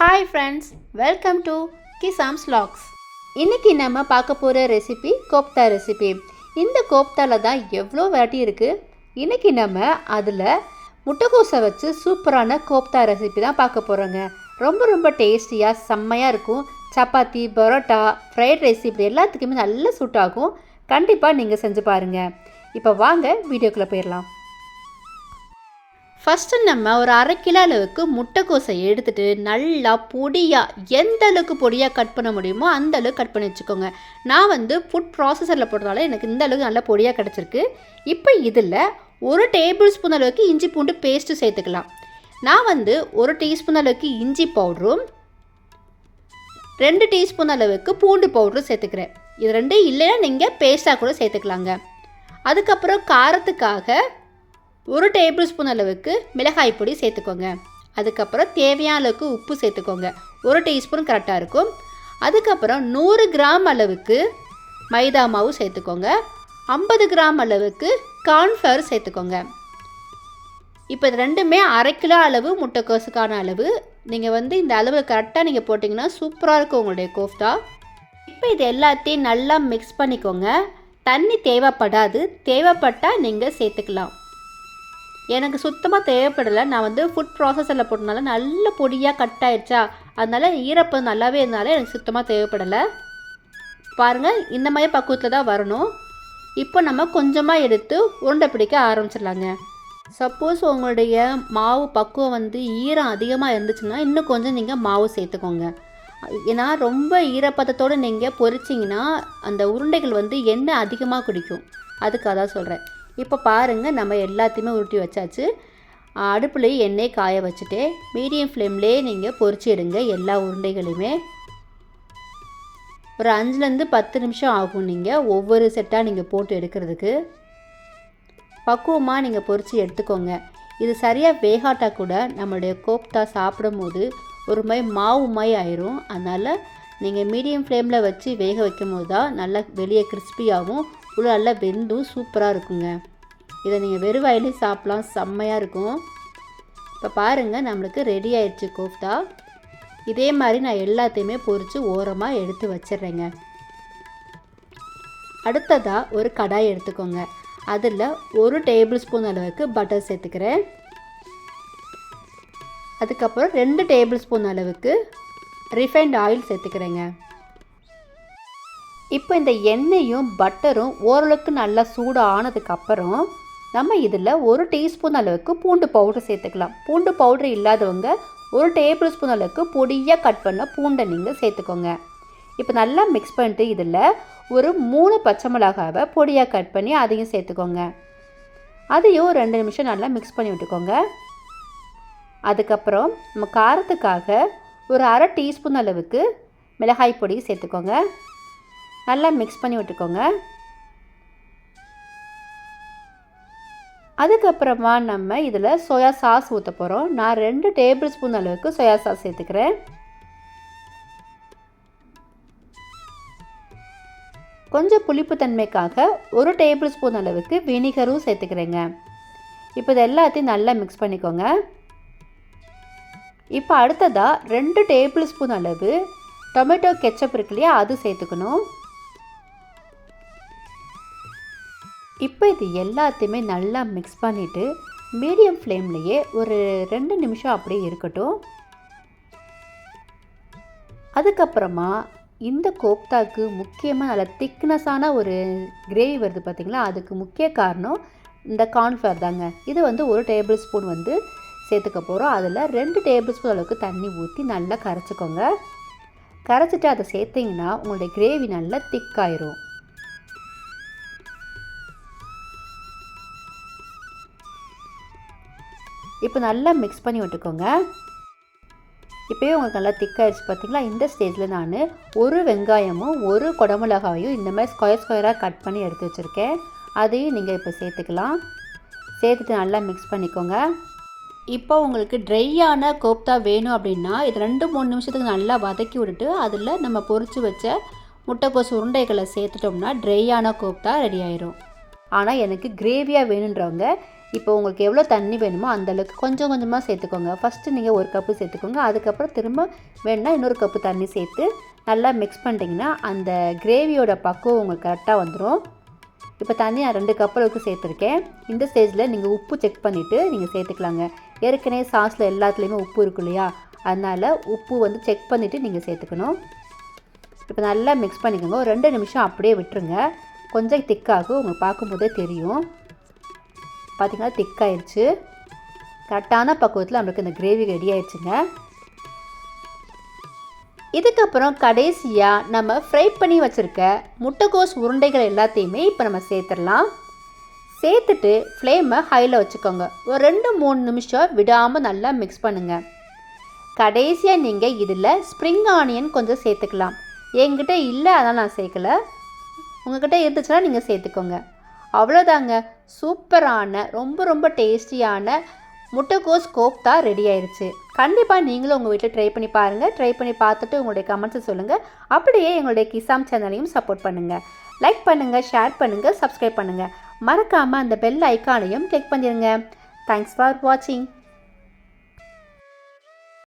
Hi friends welcome to கிசாம்ஸ் லாக்ஸ் இன்றைக்கி நம்ம பார்க்க போகிற ரெசிபி கோப்தா ரெசிபி இந்த கோப்தாவில் தான் எவ்வளோ வெரைட்டி இருக்குது இன்றைக்கி நம்ம அதில் முட்டைக்கோசை வச்சு சூப்பரான கோப்தா ரெசிபி தான் பார்க்க போகிறோங்க ரொம்ப ரொம்ப டேஸ்டியாக செம்மையாக இருக்கும். சப்பாத்தி பரோட்டா ஃப்ரைட் ரைஸ் இப்படி எல்லாத்துக்குமே நல்ல சூட் ஆகும். கண்டிப்பாக நீங்கள் செஞ்சு பாருங்கள் இப்போ வாங்க வீடியோக்குள்ளே போயிடலாம். ஃபஸ்ட்டு நம்ம ஒரு அரை கிலோ அளவுக்கு முட்டைக்கோசை எடுத்துகிட்டு நல்லா பொடியாக எந்த அளவுக்கு பொடியாக கட் பண்ண முடியுமோ அந்த அளவுக்கு கட் பண்ணி வச்சுக்கோங்க. நான் வந்து ஃபுட் ப்ராசஸரில் போடுறதால எனக்கு இந்த அளவுக்கு நல்லா பொடியாக கிடச்சிருக்கு. இப்போ இதில் ஒரு டேபிள் ஸ்பூன் அளவுக்கு இஞ்சி பூண்டு பேஸ்ட்டு சேர்த்துக்கலாம். நான் வந்து ஒரு டீஸ்பூன் அளவுக்கு இஞ்சி பவுடரும் ரெண்டு டீஸ்பூன் அளவுக்கு பூண்டு பவுடரும் சேர்த்துக்கிறேன். இது ரெண்டும் இல்லைன்னா நீங்கள் பேஸ்ட்டாக கூட சேர்த்துக்கலாங்க. அதுக்கப்புறம் காரத்துக்காக ஒரு டேபிள் ஸ்பூன் அளவுக்கு மிளகாய் பொடி சேர்த்துக்கோங்க. அதுக்கப்புறம் தேவையான அளவுக்கு உப்பு சேர்த்துக்கோங்க. ஒரு டீஸ்பூன் கரெக்டாக இருக்கும். அதுக்கப்புறம் நூறு கிராம் அளவுக்கு மைதா மாவு சேர்த்துக்கோங்க. ஐம்பது கிராம் அளவுக்கு கார்ன்ஃப்ளவர் சேர்த்துக்கோங்க. இப்போ இது ரெண்டுமே அரை கிலோ அளவு முட்டைக்கோசுக்கான அளவு. நீங்கள் வந்து இந்த அளவு கரெக்டாக நீங்கள் போட்டிங்கன்னா சூப்பராக இருக்கும் உங்களுடைய கோஃப்தா. இப்போ இது எல்லாத்தையும் நல்லா மிக்ஸ் பண்ணிக்கோங்க. தண்ணி தேவைப்படாது. தேவைப்பட்டால் நீங்கள் சேர்த்துக்கலாம். எனக்கு சுத்தமாக தேவைப்படலை. நான் வந்து ஃபுட் ப்ராசஸரில் போட்டனால நல்ல பொடியாக கட் ஆயிடுச்சா அதனால் ஈரப்பதம் நல்லாவே இருந்தாலும் எனக்கு சுத்தமாக தேவைப்படலை. பாருங்கள் இந்த மாதிரி பக்குவத்தில் தான் வரணும். இப்போ நம்ம கொஞ்சமாக எடுத்து உருண்டை பிடிக்க ஆரம்பிச்சிடலாங்க. சப்போஸ் உங்களுடைய மாவு பக்குவம் வந்து ஈரம் அதிகமாக இருந்துச்சுன்னா இன்னும் கொஞ்சம் நீங்கள் மாவு சேர்த்துக்கோங்க. ஏன்னா ரொம்ப ஈரப்பதத்தோடு நீங்கள் பொரிச்சிங்கன்னா அந்த உருண்டைகள் வந்து எண்ணெய் அதிகமாக குடிக்கும். அதுக்காக தான் சொல்கிறேன் இப்போ பாருங்கள் நம்ம எல்லாத்தையுமே உருட்டி வச்சாச்சு. அடுப்புலேயும் எண்ணெய் காய வச்சுட்டு மீடியம் ஃப்ளேம்லேயே நீங்கள் பொறிச்சிடுங்க எல்லா உருண்டைகளையுமே. ஒரு அஞ்சுலேருந்து பத்து நிமிஷம் ஆகும் நீங்கள் ஒவ்வொரு செட்டாக நீங்கள் போட்டு எடுக்கிறதுக்கு. பக்குவமாக நீங்கள் பொரித்து எடுத்துக்கோங்க. இது சரியாக வேகாட்டா கூட நம்மளுடைய கோப்தா சாப்பிடும் போது ஒரு மாதிரி மாவு மாதிரி ஆயிரும். அதனால் நீங்கள் மீடியம் ஃப்ளேமில் வச்சு வேக வைக்கும் போது தான் நல்லா வெளியே கிறிஸ்பியாகவும் உள்ள நல்லா வெந்தும் சூப்பராக இருக்குங்க. இதை நீங்கள் வெறும் வயலே சாப்பிட்லாம். செம்மையாக இருக்கும். இப்போ பாருங்கள் நம்மளுக்கு ரெடி ஆயிடுச்சு கோஃப்தா. இதே மாதிரி நான் எல்லாத்தையுமே பொறித்து ஓரமாக எடுத்து வச்சிடுறேங்க. அடுத்ததாக ஒரு கடாய் எடுத்துக்கோங்க. அதில் ஒரு டேபிள் ஸ்பூன் அளவுக்கு பட்டர் சேர்த்துக்கிறேன். அதுக்கப்புறம் ரெண்டு டேபிள் ஸ்பூன் அளவுக்கு ரிஃபைண்ட் ஆயில் சேர்த்துக்கிறேங்க. இப்போ இந்த எண்ணெயும் பட்டரும் ஓரளவுக்கு நல்லா சூடு ஆனதுக்கப்புறம் நம்ம இதில் ஒரு டீஸ்பூன் அளவுக்கு பூண்டு பவுடர் சேர்த்துக்கலாம். பூண்டு பவுடர் இல்லாதவங்க ஒரு டேபிள் ஸ்பூன் அளவுக்கு பொடியாக கட் பண்ண பூண்டை நீங்கள் சேர்த்துக்கோங்க. இப்போ நல்லா மிக்ஸ் பண்ணிட்டு இதில் ஒரு மூணு பச்சை மிளகாவை பொடியாக கட் பண்ணி அதையும் சேர்த்துக்கோங்க. அதையும் ரெண்டு நிமிஷம் நல்லா மிக்ஸ் பண்ணி விட்டுக்கோங்க. அதுக்கப்புறம் நம்ம காரத்துக்காக ஒரு அரை டீஸ்பூன் அளவுக்கு மிளகாய் பொடி சேர்த்துக்கோங்க. நல்லா மிக்ஸ் பண்ணி விட்டுக்கோங்க. அதுக்கப்புறமா நம்ம இதில் சோயா சாஸ் ஊற்ற போகிறோம் நான் ரெண்டு டேபிள் ஸ்பூன் அளவுக்கு சோயா சாஸ் சேர்த்துக்கிறேன். கொஞ்சம் புளிப்புத்தன்மைக்காக ஒரு டேபிள் ஸ்பூன் அளவுக்கு வினிகரும் சேர்த்துக்கிறேங்க. இப்போ இது எல்லாத்தையும் நல்லா மிக்ஸ் பண்ணிக்கோங்க. இப்போ அடுத்ததாக ரெண்டு டேபிள் ஸ்பூன் அளவு டொமேட்டோ கெச்சப் இருக்கு இல்லையா அது சேர்த்துக்கணும். இப்போ இது எல்லாத்தையுமே நல்லா மிக்ஸ் பண்ணிவிட்டு மீடியம் ஃப்ளேம்லேயே ஒரு ரெண்டு நிமிஷம் அப்படியே இருக்கட்டும். அதுக்கப்புறமா இந்த கோப்தாக்கு முக்கியமாக நல்ல திக்னஸான ஒரு கிரேவி வருது பார்த்திங்களா? அதுக்கு முக்கிய காரணம் இந்த கார்ன்ஃப்ளவர் தாங்க. இது வந்து ஒரு டேபிள் ஸ்பூன் வந்து சேர்த்துக்க போகிறோம் அதில் ரெண்டு டேபிள் ஸ்பூன் அளவுக்கு தண்ணி ஊற்றி நல்லா கரைச்சிக்கோங்க. கரைச்சிட்டு அதை சேர்த்திங்கன்னா உங்களுடைய கிரேவி நல்லா திக்காயிரும் இப்போ நல்லா மிக்ஸ் பண்ணி விட்டுக்கோங்க. இப்போயே உங்களுக்கு நல்லா திக்காயிடுச்சு பார்த்தீங்களா இந்த ஸ்டேஜில் நான் ஒரு வெங்காயமும் ஒரு குடமிளகாயும் இந்த மாதிரி ஸ்கொயர் ஸ்கொயராக கட் பண்ணி எடுத்து வச்சுருக்கேன். அதையும் நீங்கள் இப்போ சேர்த்துக்கலாம். சேர்த்துட்டு நல்லா மிக்ஸ் பண்ணிக்கோங்க. இப்போ உங்களுக்கு ட்ரையான கோப்தா வேணும் அப்படின்னா இது ரெண்டு மூணு நிமிஷத்துக்கு நல்லா வதக்கி விட்டுட்டு அதில் நம்ம பொரித்து வச்ச முட்டைக்கோசு உருண்டைகளை சேர்த்துட்டோம்னா ட்ரையான கோப்தா ரெடி ஆயிரும். ஆனால் எனக்கு கிரேவியாக வேணுன்றவங்க இப்போ உங்களுக்கு எவ்வளோ தண்ணி வேணுமோ அந்த அளவுக்கு கொஞ்சம் கொஞ்சமாக சேர்த்துக்கோங்க. ஃபஸ்ட்டு நீங்கள் ஒரு கப்பு சேர்த்துக்கோங்க. அதுக்கப்புறம் திரும்ப வேணுன்னா இன்னொரு கப்பு தண்ணி சேர்த்து நல்லா மிக்ஸ் பண்ணிட்டீங்கன்னா அந்த கிரேவியோட பக்குவம் உங்களுக்கு கரெக்டாக வந்துடும் இப்போ தண்ணி நான் ரெண்டு கப் அளவுக்கு சேர்த்துருக்கேன். இந்த ஸ்டேஜில் நீங்கள் உப்பு செக் பண்ணிவிட்டு நீங்கள் சேர்த்துக்கலாங்க. ஏற்கனவே சாஸில் எல்லாத்துலேயுமே உப்பு இருக்கும் இல்லையா? அதனால் உப்பு வந்து செக் பண்ணிவிட்டு நீங்கள் சேர்த்துக்கணும். இப்போ நல்லா மிக்ஸ் பண்ணிக்கோங்க. ஒரு ரெண்டு நிமிஷம் அப்படியே விட்டுருங்க. கொஞ்சம் திக்காகும் உங்களுக்கு பார்க்கும்போதே தெரியும். பார்த்தீங்கன்னா திக்காயிருச்சு கரெக்டான பக்குவத்தில் நம்மளுக்கு இந்த கிரேவி ரெடி ஆயிடுச்சுங்க இதுக்கப்புறம் கடைசியாக நம்ம ஃப்ரை பண்ணி வச்சுருக்க முட்டைக்கோஸ் உருண்டைகள் எல்லாத்தையுமே இப்போ நம்ம சேர்த்துடலாம். சேர்த்துட்டு ஃப்ளேமை ஹையில் வச்சுக்கோங்க. ஒரு ரெண்டு மூணு நிமிஷம் விடாமல் நல்லா மிக்ஸ் பண்ணுங்கள் கடைசியாக நீங்கள் இதில் ஸ்ப்ரிங் ஆனியன் கொஞ்சம் சேர்த்துக்கலாம். என்கிட்ட இல்லை அதனால் நான் சேர்க்கல. உங்கள்கிட்ட இருந்துச்சுன்னா நீங்கள் சேர்த்துக்கோங்க. அவ்வளோதாங்க சூப்பரான ரொம்ப ரொம்ப டேஸ்டியான முட்டைக்கோஸ் கோப்தா ரெடி ஆயிடுச்சு கண்டிப்பாக நீங்களும் உங்கள் வீட்டில் ட்ரை பண்ணி பாருங்கள் ட்ரை பண்ணி பார்த்துட்டு உங்களுடைய கமெண்ட்ஸை சொல்லுங்கள் அப்படியே எங்களுடைய கிசாம் சேனலையும் சப்போர்ட் பண்ணுங்கள் லைக் பண்ணுங்கள் ஷேர் பண்ணுங்கள் சப்ஸ்கிரைப் பண்ணுங்கள் மறக்காமல் அந்த பெல் ஐக்கானையும் கிளிக் பண்ணிடுங்க தேங்க்ஸ் ஃபார் வாட்சிங்